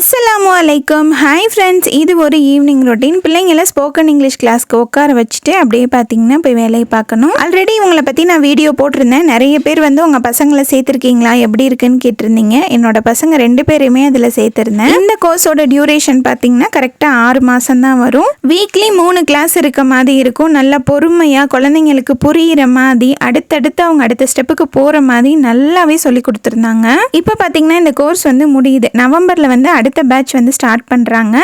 அஸ்ஸலாமு அலைக்கும் hi friends இது ஒரு ஈவினிங் ரொட்டீன் பிள்ளைங்களை ஸ்போக்கன் இங்கிலீஷ் கிளாஸ்க்கு உட்கார வச்சுட்டு அப்படியே பார்த்தீங்கன்னா போய் வேலையை பார்க்கணும். ஆல்ரெடி உங்களை பற்றி நான் வீடியோ போட்டிருந்தேன். நிறைய பேர் வந்து உங்கள் பசங்களை சேர்த்துருக்கீங்களா? எப்படி இருக்குன்னு கேட்டிருந்தீங்க. என்னோட பசங்க ரெண்டு பேரையுமே அதில் சேர்த்துருந்தேன். இந்த கோர்ஸோட டியூரேஷன் பார்த்தீங்கன்னா கரெக்டாக ஆறு மாதம் தான் வரும். வீக்லி மூணு கிளாஸ் இருக்க மாதிரி இருக்கும். நல்லா பொறுமையாக குழந்தைங்களுக்கு புரியிற மாதிரி அடுத்தடுத்து அவங்க அடுத்த ஸ்டெப்புக்கு போகிற மாதிரி நல்லாவே சொல்லி கொடுத்துருந்தாங்க. இப்போ பார்த்தீங்கன்னா இந்த கோர்ஸ் வந்து முடியுது. நவம்பரில் வந்து அடுத்த பேட்ச் வந்து ஸ்டார்ட் பண்ணுறாங்க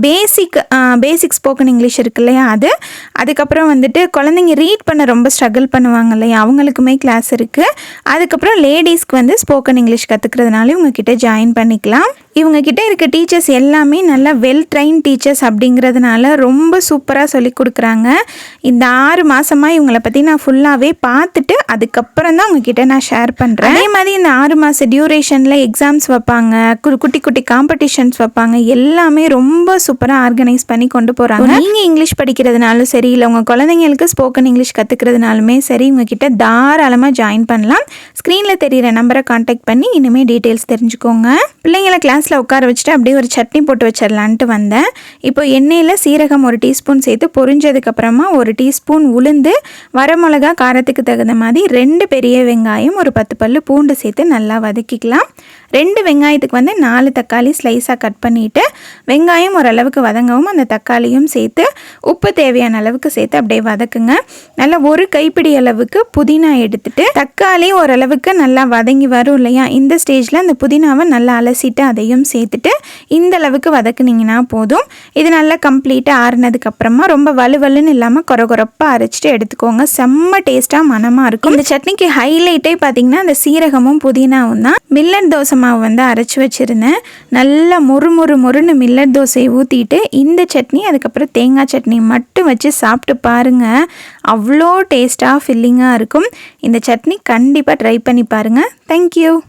பேசிக் பேசிக் ஸ்போக்கன் இங்கிலீஷ் இருக்கு இல்லையா அது? அதுக்கப்புறம் வந்துட்டு குழந்தைங்க ரீட் பண்ண ரொம்ப ஸ்ட்ரகிள் பண்ணுவாங்க இல்லையா? அவங்களுக்குமே கிளாஸ் இருக்குது அதுக்கப்புறம் லேடிஸ்க்கு வந்து ஸ்போக்கன் இங்கிலீஷ் கற்றுக்கிறதுனால இவங்கக்கிட்ட ஜாயின் பண்ணிக்கலாம். இவங்கக்கிட்ட இருக்க டீச்சர்ஸ் எல்லாமே நல்லா வெல் ட்ரைன் டீச்சர்ஸ் அப்படிங்கிறதுனால ரொம்ப சூப்பராக சொல்லி கொடுக்குறாங்க. இந்த ஆறு மாதமாக இவங்களை பற்றி நான் ஃபுல்லாகவே பார்த்துட்டு அதுக்கப்புறம் தான் உங்ககிட்ட நான் ஷேர் பண்ணுறேன் அதே மாதிரி இந்த ஆறு மாத டியூரேஷனில் எக்ஸாம்ஸ் வைப்பாங்க. கு- குட்டி குட்டி காம்படிஷன்ஸ் வைப்பாங்க. எல்லாமே ரொம்ப சூப்பராக ஆர்கனைஸ் பண்ணி கொண்டு போகிறாங்க நீங்கள் இங்கிலீஷ் படிக்கிறதுனாலும் சரி இல்லை உங்கள் குழந்தைங்களுக்கு ஸ்போக்கன் இங்கிலீஷ் கற்றுக்கிறதுனாலுமே சரி உங்ககிட்ட தாராளமாக ஜாயின் பண்ணலாம். ஸ்க்ரீனில் தெரியிற நம்பரை காண்டாக்ட் பண்ணி இனிமேல் டீட்டெயில்ஸ் தெரிஞ்சுக்கோங்க. பிள்ளைங்களை கிளாஸில் உட்கார வச்சுட்டு அப்படியே ஒரு சட்னி போட்டு வச்சிடலான்ட்டு வந்தேன். இப்போ எண்ணெயில் சீரகம் ஒரு டீஸ்பூன் சேர்த்து பொரிஞ்சதுக்கப்புறமா ஒரு டீஸ்பூன் உளுந்து வரமிளகா காரத்துக்கு தகுந்த மாதிரி ரெண்டு பெரிய வெங்காயம் ஒரு பத்து பல்லு பூண்டு சேர்த்து நல்லா வதக்கிக்கலாம். ரெண்டு வெங்காயத்துக்கு வந்து நாலு தக்காளி தக்காளி ஸ்லைஸாக கட் பண்ணிவிட்டு வெங்காயம் ஓரளவுக்கு வதங்கவும் அந்த தக்காளியும் சேர்த்து உப்பு தேவையான அளவுக்கு சேர்த்து அப்படியே வதக்குங்க. நல்லா ஒரு கைப்பிடி அளவுக்கு புதினா எடுத்துட்டு தக்காளி ஓரளவுக்கு நல்லா வதங்கி வரும் இல்லையா? இந்த ஸ்டேஜில் அந்த புதினாவை நல்லா அலசிட்டு அதையும் சேர்த்துட்டு இந்த அளவுக்கு வதக்குனீங்கன்னா போதும். இது நல்லா கம்ப்ளீட்டாக ஆறுனதுக்கு அப்புறமா ரொம்ப வலுவலுன்னு இல்லாமல் குறகுறப்பாக அரைச்சிட்டு எடுத்துக்கோங்க. செம்ம டேஸ்ட்டாக மனமாக இருக்கும். இந்த சட்னிக்கு ஹைலைட்டே பார்த்தீங்கன்னா அந்த சீரகமும் புதினாவும் தான். மில்லட் தோசை மாவு வந்து அரைச்சி வச்சுருந்தேன். நல்லா மொறு மொறு மொறுன்னு மில்லட் தோசையை ஊற்றிட்டு இந்த சட்னி அதுக்கப்புறம் தேங்காய் சட்னி மட்டும் வச்சு சாப்பிட்டு பாருங்கள் அவ்வளோ டேஸ்ட்டாக ஃபில்லிங்காக இருக்கும். இந்த சட்னி கண்டிப்பாக ட்ரை பண்ணி பாருங்கள் தேங்க்யூ